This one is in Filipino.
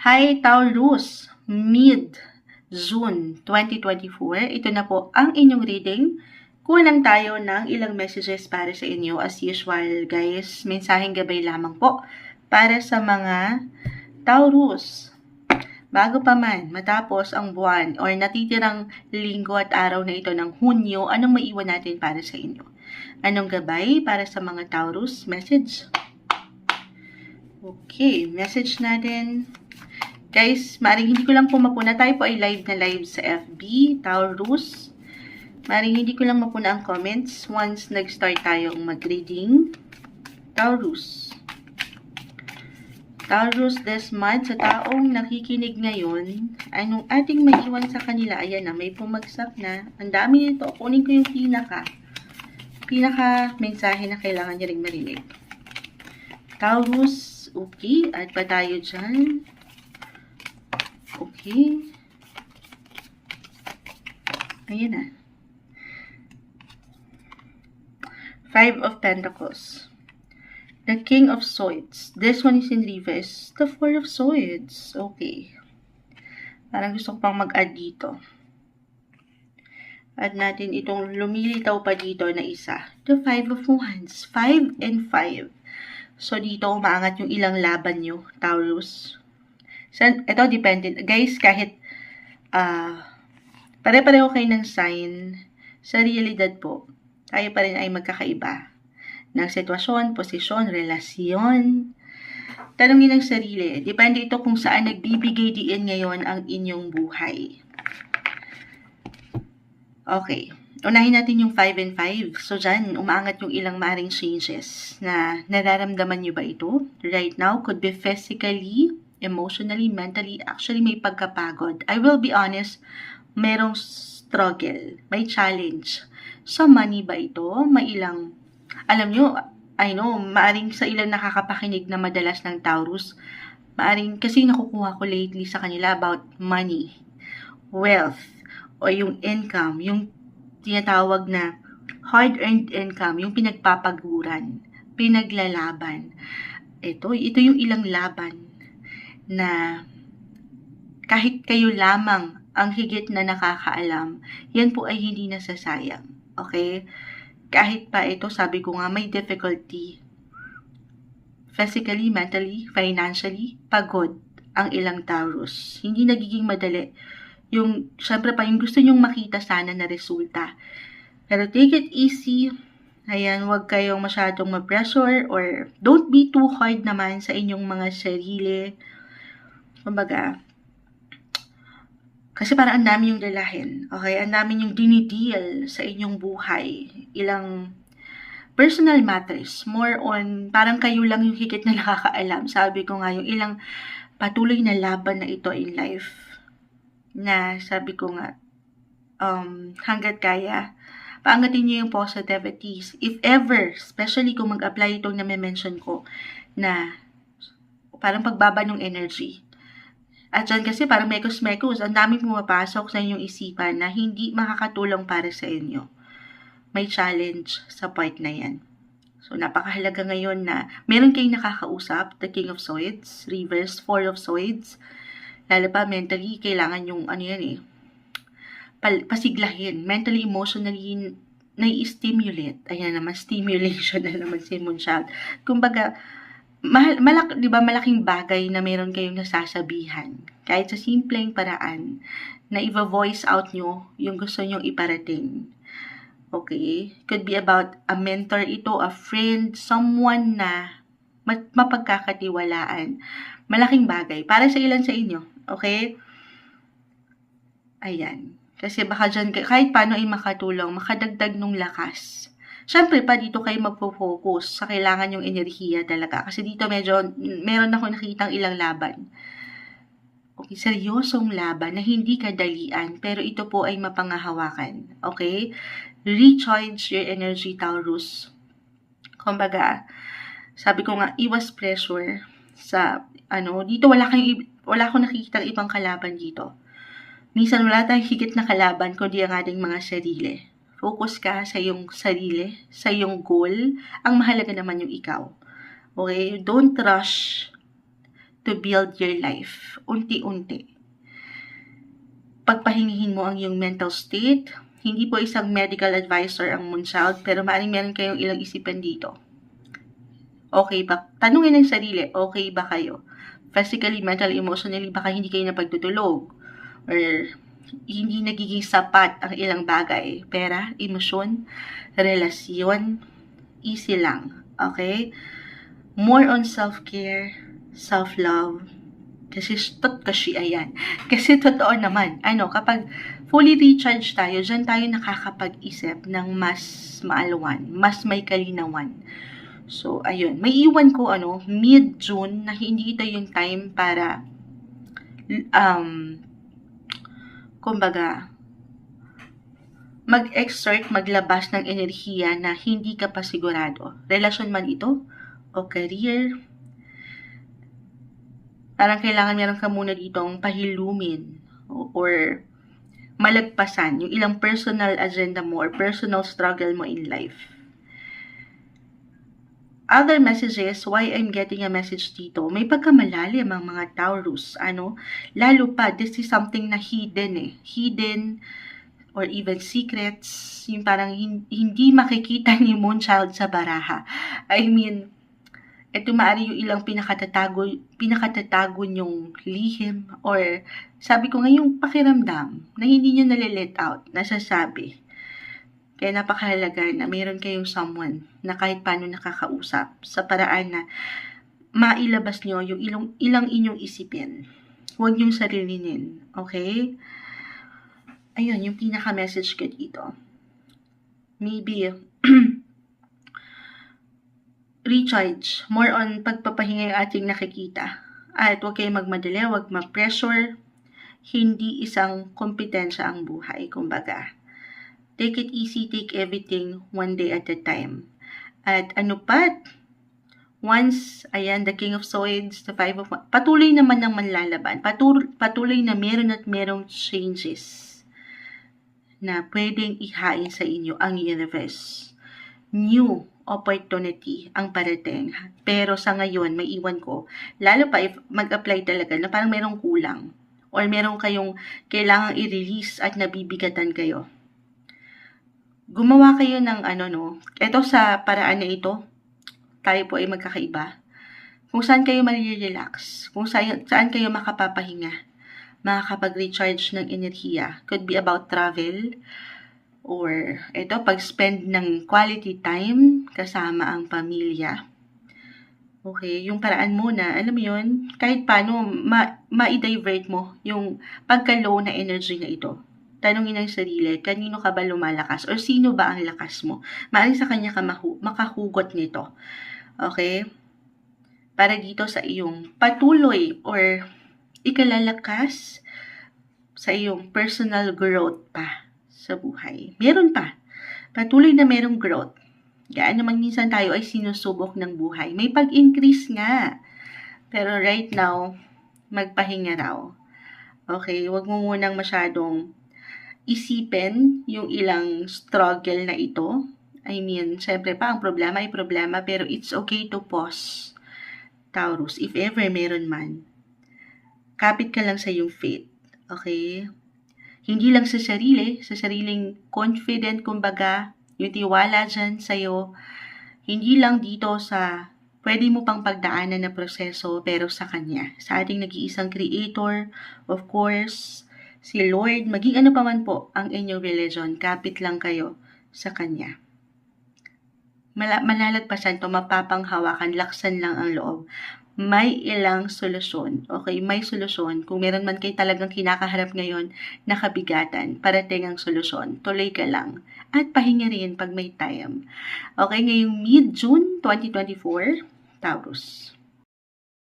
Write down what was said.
Hi Taurus, mid-June 2024. Ito na po ang inyong reading. Kuha tayo ng ilang messages para sa inyo. As usual, guys, mensaheng gabay lamang po para sa mga Taurus. Bago pa man matapos ang buwan or natitirang linggo at araw na ito ng Hunyo, anong maiwan natin para sa inyo? Anong gabay para sa mga Taurus? Message? Okay, message natin. Guys, maring hindi ko lang po mapuna. Tayo po ay live na live sa FB, Taurus. Maring hindi ko lang mapuna ang comments once nag-start tayong mag-reading. Taurus. Taurus this month, sa taong nakikinig ngayon, anong ating maiwan sa kanila? Ayan na, may pumagsak na. Ang dami nito. Kunin ko yung pinaka. Pinaka mensahe na kailangan niya rin marinig. Taurus, okay. At pa tayo dyan. Okay. Ayan na. Five of Pentacles. The King of Swords. This one is in reverse. The Four of Swords. Okay. Parang gusto ko pang mag-add dito. Add natin itong lumilitaw pa dito na isa. The Five of Wands. Five and five. So, dito umaangat yung ilang laban nyo, Taurus. Ito depende. Guys, kahit uh, pare-pareho kayo ng sign, sa realidad po, tayo pa rin ay magkakaiba ng sitwasyon, posisyon, relasyon. Tanungin ng sarili, depende ito kung saan nagbibigay diin ngayon ang inyong buhay. Okay. Unahin natin yung 5 and 5. So, dyan, umaangat yung ilang maring changes na nararamdaman nyo ba ito? Right now, could be physically, emotionally, mentally, actually may pagkapagod. I will be honest, merong struggle, may challenge. Sa money ba ito? May ilang, alam nyo, I know, maaring sa ilang nakakapakinig na madalas ng Taurus, maaring kasi nakukuha ko lately sa kanila about money, wealth, o yung income, yung tinatawag na hard-earned income, yung pinagpapaguran, pinaglalaban. Ito, ito yung ilang laban na kahit kayo lamang ang higit na nakakaalam, yan po ay hindi nasasayang. Okay? Kahit pa ito, sabi ko nga, may difficulty. Physically, mentally, financially, pagod ang ilang Taurus. Hindi nagiging madali yung, syempre pa, yung gusto nyong makita sana na resulta. Pero take it easy. Ayan, huwag kayong masyadong ma-pressure or don't be too hard naman sa inyong mga sarili. Kumbaga, kasi parang ang dami yung lalahin. Okay, ang dami yung dinideal sa inyong buhay. Ilang personal matters. More on, parang kayo lang yung higit na nakakaalam. Sabi ko nga, yung ilang patuloy na laban na ito in life na sabi ko nga, um, hanggat kaya, paangatin niyo yung positivities. If ever, especially kung mag-apply itong na-mention ko, na parang pagbaba ng energy. At dyan kasi parang mekos-mekos, ang daming pumapasok sa inyong isipan na hindi makakatulong para sa inyo. May challenge sa part na yan. So, napakahalaga ngayon na meron kayong nakakausap, the King of Swords, Reverse, Four of Swords, lalo pa mentally, kailangan yung ano yan eh, pasiglahin, mentally, emotionally, nai-stimulate. Ayan naman, stimulation na naman si Moonchild. Kumbaga, mahal, malak, di ba, malaking bagay na meron kayong nasasabihan. Kahit sa simpleng paraan, na i-voice out nyo yung gusto nyong iparating. Okay? Could be about a mentor ito, a friend, someone na mapagkakatiwalaan. Malaking bagay. Para sa ilan sa inyo. Okay? Ayan. Kasi baka dyan, kahit paano ay makatulong, makadagdag ng lakas. Siyempre pa dito kayo magpo-focus sa kailangan yung enerhiya talaga. Kasi dito medyo, meron ako nakitang ilang laban. Okay, seryosong laban na hindi kadalian, pero ito po ay mapangahawakan. Okay? Recharge your energy, Taurus. Kumbaga, sabi ko nga, iwas pressure sa, ano, dito wala kayong, wala akong nakikita ibang kalaban dito. Minsan wala tayong higit na kalaban kundi ang ating mga sarili. Focus ka sa iyong sarili, sa iyong goal. Ang mahalaga naman yung ikaw. Okay? Don't rush to build your life. Unti-unti. Pagpahingihin mo ang iyong mental state. Hindi po isang medical advisor ang Moonchild, pero maaaring meron kayong ilang isipan dito. Okay ba? Tanungin ng sarili, okay ba kayo? Physically, mentally, emotionally, baka hindi kayo napagtutulog. Or hindi nagiging sapat ang ilang bagay. Pera, emosyon, relasyon, easy lang. Okay? More on self-care, self-love. Kasi tot kasi ayan. Kasi totoo naman. Ano, kapag fully recharged tayo, dyan tayo nakakapag-isip ng mas maalwan, mas may kalinawan. So, ayun. May iwan ko, ano, mid-June, na hindi ito yung time para, um, kumbaga, mag-exert, maglabas ng enerhiya na hindi ka pa sigurado. Relasyon man ito, o career, parang kailangan meron ka muna ditong pahilumin or malagpasan yung ilang personal agenda mo or personal struggle mo in life. Other messages, why I'm getting a message dito, may pagkamalalim ang mga Taurus, ano, lalo pa, this is something na hidden eh, hidden, or even secrets, yung parang hindi makikita ni Moonchild sa baraha. I mean, ito maari yung ilang pinakatatago, pinakatatago yung lihim, or sabi ko ngayong pakiramdam na hindi nyo nalilet out, nasasabi. Kaya napakahalaga na mayroon kayong someone na kahit paano nakakausap sa paraan na mailabas nyo yung ilang, ilang inyong isipin. Huwag niyong sarilinin. Okay? Ayun, yung pinaka-message ko dito. Maybe, recharge. More on pagpapahinga yung ating nakikita. At huwag kayong magmadali, huwag ma-pressure. Hindi isang kompetensya ang buhay, kumbaga. Take it easy, take everything one day at a time. At ano pat, once, ayan, the King of Swords, the Five of patuloy naman ng manlalaban. Patuloy, patuloy na meron at merong changes na pwedeng ihain sa inyo ang universe. New opportunity ang parating. Pero sa ngayon, may iwan ko, lalo pa if mag-apply talaga na parang merong kulang or meron kayong kailangang i-release at nabibigatan kayo gumawa kayo ng ano no, ito sa paraan na ito, tayo po ay magkakaiba. Kung saan kayo marirelax, kung saan, saan kayo makapapahinga, makakapag-recharge ng enerhiya. Could be about travel, or ito, pag-spend ng quality time kasama ang pamilya. Okay, yung paraan muna, alam mo yun, kahit paano, ma- ma-divert mo yung pagka-low na energy na ito tanongin ang sarili, kanino ka ba lumalakas or sino ba ang lakas mo? Maaring sa kanya ka makahugot nito. Okay? Para dito sa iyong patuloy or ikalalakas sa iyong personal growth pa sa buhay. Meron pa. Patuloy na merong growth. Gaan naman minsan tayo ay sinusubok ng buhay. May pag-increase nga. Pero right now, magpahinga raw. Okay, wag mo munang masyadong isipin yung ilang struggle na ito. I mean, syempre pa, ang problema ay problema, pero it's okay to pause. Taurus, if ever meron man, kapit ka lang sa yung faith. Okay? Hindi lang sa sarili, sa sariling confident, kumbaga, yung tiwala dyan sa'yo, hindi lang dito sa pwede mo pang pagdaanan na proseso, pero sa Kanya. Sa ating nag-iisang creator, of course, si Lord, maging ano pa man po ang inyong religion, kapit lang kayo sa Kanya. Mal- malalagpasan to, mapapanghawakan, laksan lang ang loob. May ilang solusyon. Okay, may solusyon. Kung meron man kayo talagang kinakaharap ngayon na kabigatan, parating ang solusyon. Tuloy ka lang. At pahinga rin pag may time. Okay, ngayong mid-June 2024, Taurus.